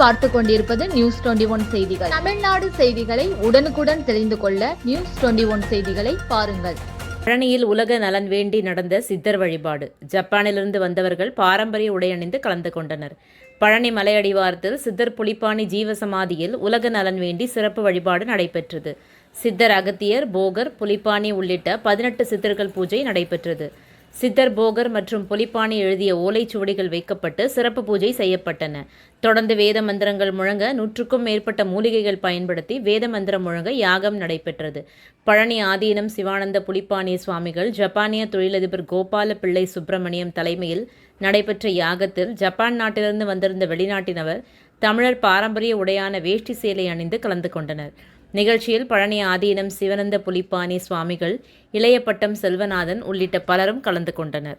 பார்த்து கொண்டிருப்பது news twenty one செய்திகள். தமிழ்நாடு செய்திகளை உடனுக்குடன் தெரிந்து கொள்ள நியூஸ் டுவெண்டி ஒன் செய்திகளை பாருங்கள். பழனியில் உலக நலன் வேண்டி நடந்த சித்தர் வழிபாடு. ஜப்பானிலிருந்து வந்தவர்கள் பாரம்பரிய உடை அணிந்து கலந்து கொண்டனர். பழனி மலையடிவாரத்தில் சித்தர் புலிப்பாணி ஜீவசமாதியில் உலக நலன் வேண்டி சிறப்பு வழிபாடு நடைபெற்றது. சித்தர் அகத்தியர் போகர் புலிப்பாணி உள்ளிட்ட பதினெட்டு சித்தர்கள் பூஜை நடைபெற்றது. சித்தர் போகர் மற்றும் புலிப்பாணி எழுதிய ஓலைச்சுவடிகள் வைக்கப்பட்டு சிறப்பு பூஜை செய்யப்பட்டன. தொடர்ந்து வேத மந்திரங்கள் முழங்க நூற்றுக்கும் மேற்பட்ட மூலிகைகள் பயன்படுத்தி வேத மந்திரம் முழங்க யாகம் நடைபெற்றது. பழனி ஆதீனம் சிவானந்த புலிப்பாணி சுவாமிகள் ஜப்பானிய தொழிலதிபர் கோபால பிள்ளை சுப்பிரமணியம் தலைமையில் நடைபெற்ற யாகத்தில் ஜப்பான் நாட்டிலிருந்து வந்திருந்த வெளிநாட்டினவர் தமிழர் பாரம்பரிய உடையான வேஷ்டி சேலை அணிந்து கலந்து கொண்டனர். நிகழ்ச்சியில் பழனி ஆதீனம் சிவனந்த புலிப்பாணி சுவாமிகள் இளையப்பட்டம் செல்வநாதன் உள்ளிட்ட பலரும் கலந்து கொண்டனர்.